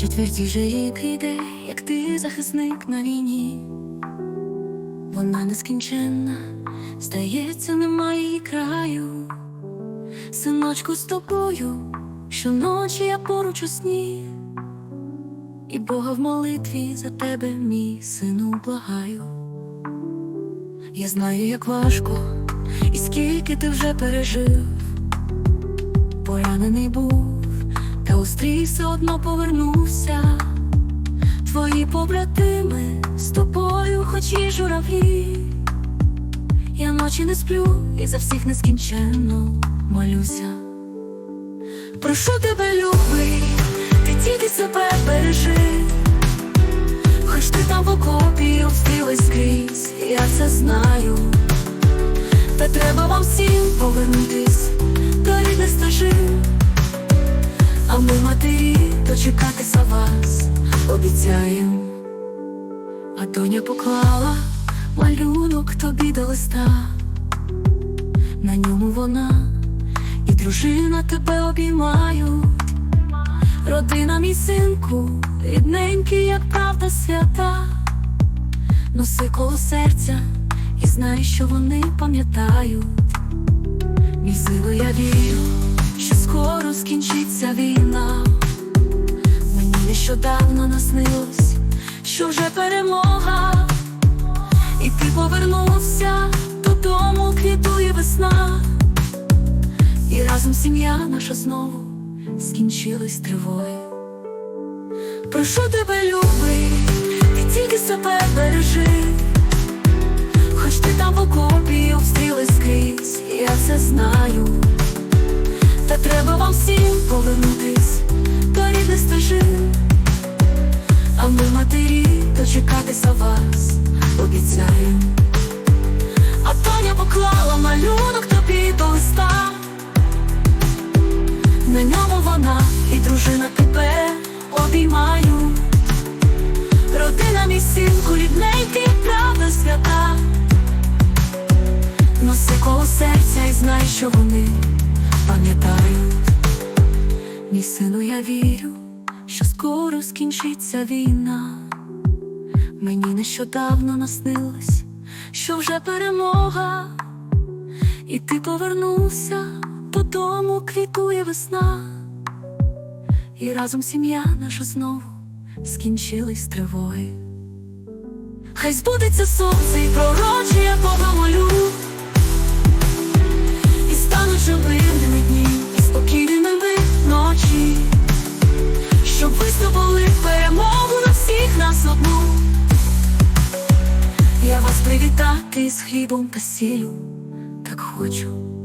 Четвертій же рік іде, як ти захисник на війні. Вона нескінченна, здається, немає краю. Синочку з тобою, щоночі я поруч у сні, і Бога в молитві за тебе, мій сину, благаю. Я знаю, як важко, і скільки ти вже пережив, поранений був, та у стрій все одно повернувся. Твої побратими з тобою, хоч і журавлі. Я ночі не сплю і за всіх нескінченно молюся. Прошу тебе, любий, ти тільки себе бережи, хоч ти там в окопі обстріли скрізь, я це знаю. Та треба вам всім повернутись обіцяєм. А доня поклала малюнок тобі до листа. На ньому вона і дружина тебе обіймають. Родина, мій синку, рідненький, як правда свята. Носи коло серця і знай, що вони пам'ятають. Мій силу я вірю, що скоро скінчиться війна. Ти повернувся додому, квітує весна, і разом сім'я наша знову скінчилась тривою. Прошу тебе, любий, ти тільки себе бережи, хоч ти там в окопі обстріли скрізь, я це знаю. Та треба вам всім повернутись до рідних стежин. Дочекатися вас обіцяєм. А Тоня поклала малюнок тобі до листа. На ньому вона і дружина тебе обіймаю. Родина мій синку, рідненький, правда свята. Носи коло серця і знай, що вони пам'ятають. Мій сину, я вірю, що скоро скінчиться війна. Мені нещодавно наснилось, що вже перемога, і ти повернувся додому, квітує весна, і разом сім'я наша знову скінчилась тривоги. Хай збудеться сонце і пророчує я помолю, привітати з хлібом та сілю, так хочу.